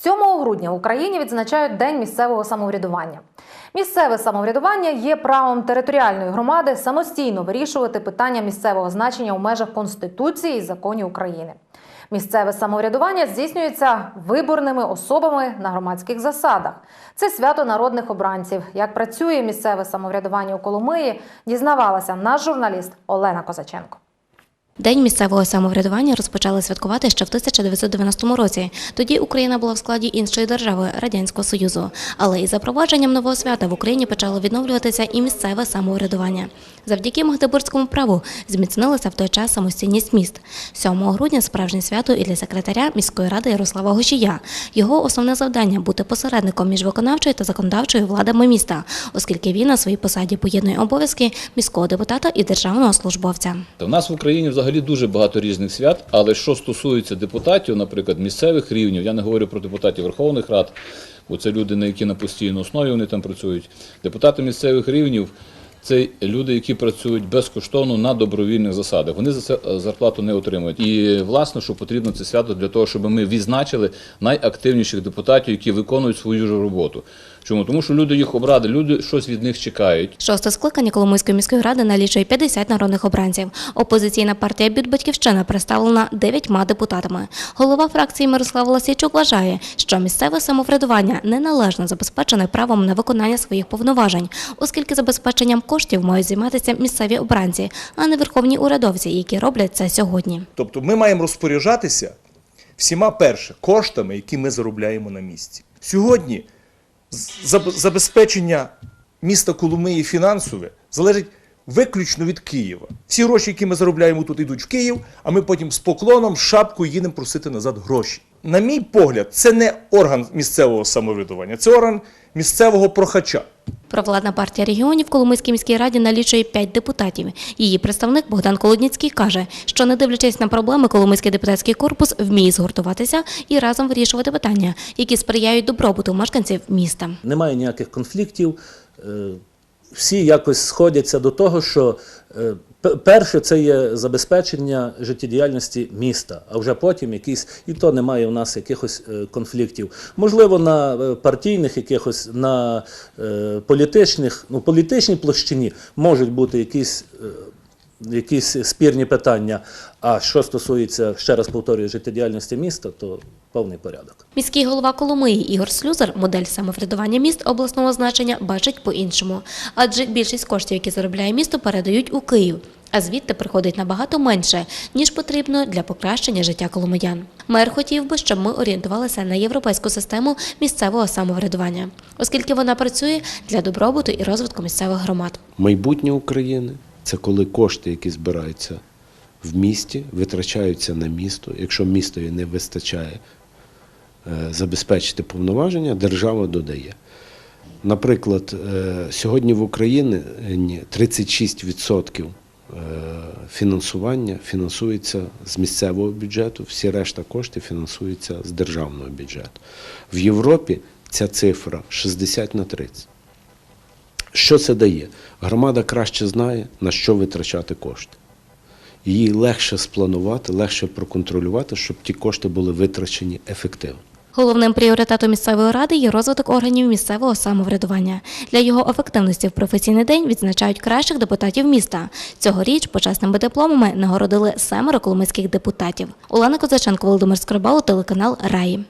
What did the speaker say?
7 грудня в Україні відзначають День місцевого самоврядування. Місцеве самоврядування є правом територіальної громади самостійно вирішувати питання місцевого значення у межах Конституції і законів України. Місцеве самоврядування здійснюється виборними особами на громадських засадах. Це свято народних обранців. Як працює місцеве самоврядування у Коломиї, дізнавалася наш журналіст Олена Козаченко. День місцевого самоврядування розпочали святкувати ще в 1990 році. Тоді Україна була в складі іншої держави Радянського Союзу. Але із запровадженням нового свята в Україні почало відновлюватися і місцеве самоврядування. Завдяки Магдебурзькому праву зміцнилася в той час самостійність міст. 7 грудня справжнє свято і для секретаря міської ради Ярослава Гошія. Його основне завдання бути посередником між виконавчою та законодавчою владами міста, оскільки він на своїй посаді поєднує обов'язки міського депутата і державного службовця. У нас в Україні взагалі дуже багато різних свят, але що стосується депутатів, наприклад, місцевих рівнів, я не говорю про депутатів Верховних Рад, бо це люди, на які на постійній основі вони там працюють. Депутати місцевих рівнів це люди, які працюють безкоштовно на добровільних засадах. Вони за це е, зарплату не отримують. І власне, що потрібно це свято для того, щоб ми відзначили найактивніших депутатів, які виконують свою ж роботу. Чому? Тому що люди їх обрали, люди щось від них чекають. Шосте скликання Коломийської міської ради налічує 50 народних обранців. Опозиційна партія «Бют Батьківщина представлена дев'ятьма депутатами. Голова фракції Мирослав Ласійчук вважає, що місцеве самоврядування неналежно забезпечене правом на виконання своїх повноважень, оскільки забезпеченням коштів мають займатися місцеві обранці, а не верховні урядовці, які роблять це сьогодні. Тобто ми маємо розпоряджатися всіма перше коштами, які ми заробляємо на місці. Сьогодні забезпечення міста Коломиї фінансове залежить виключно від Києва. Всі гроші, які ми заробляємо тут, йдуть в Київ, а ми потім з поклоном, з шапкою їдемо просити назад гроші. На мій погляд, це не орган місцевого самоврядування, це орган місцевого прохача. Провладна партія регіонів в Коломийській міській раді налічує 5 депутатів. Її представник Богдан Колодніцький каже, що не дивлячись на проблеми, Коломийський депутатський корпус вміє згуртуватися і разом вирішувати питання, які сприяють добробуту мешканців міста. немає ніяких конфліктів. Е, Всі якось сходяться до того, що е, перше це є забезпечення життєдіяльності міста, а вже потім якісь, і то немає у нас якихось е, конфліктів. Можливо, на е, партійних, якихось на е, політичних, ну політичній площині можуть бути якісь. Якісь спірні питання. А що стосується, ще раз повторюю, життєдіяльності міста, то повний порядок. Міський голова Коломиї Ігор Слюзар модель самоврядування міст обласного значення бачить по-іншому, адже більшість коштів, які заробляє місто, передають у Київ. А звідти приходить набагато менше, ніж потрібно для покращення життя коломиян. Мер хотів би, щоб ми орієнтувалися на європейську систему місцевого самоврядування, оскільки вона працює для добробуту і розвитку місцевих громад. Майбутнє України це коли кошти, які збираються в місті, витрачаються на місто. Якщо містові не вистачає е, забезпечити повноваження, держава додає. Наприклад, е, сьогодні в Україні е, 36% е, фінансування фінансується з місцевого бюджету, всі решта коштів фінансуються з державного бюджету. В Європі ця цифра 60 на 30. Що це дає? Громада краще знає, на що витрачати кошти. Їй легше спланувати, легше проконтролювати, щоб ті кошти були витрачені ефективно. Головним пріоритетом місцевої ради є розвиток органів місцевого самоврядування. Для його ефективності в професійний день відзначають кращих депутатів міста. Цьогоріч почесними дипломами нагородили семеро коломийських депутатів. Олена Козаченко, Володимир Скрибало, телеканал Раї.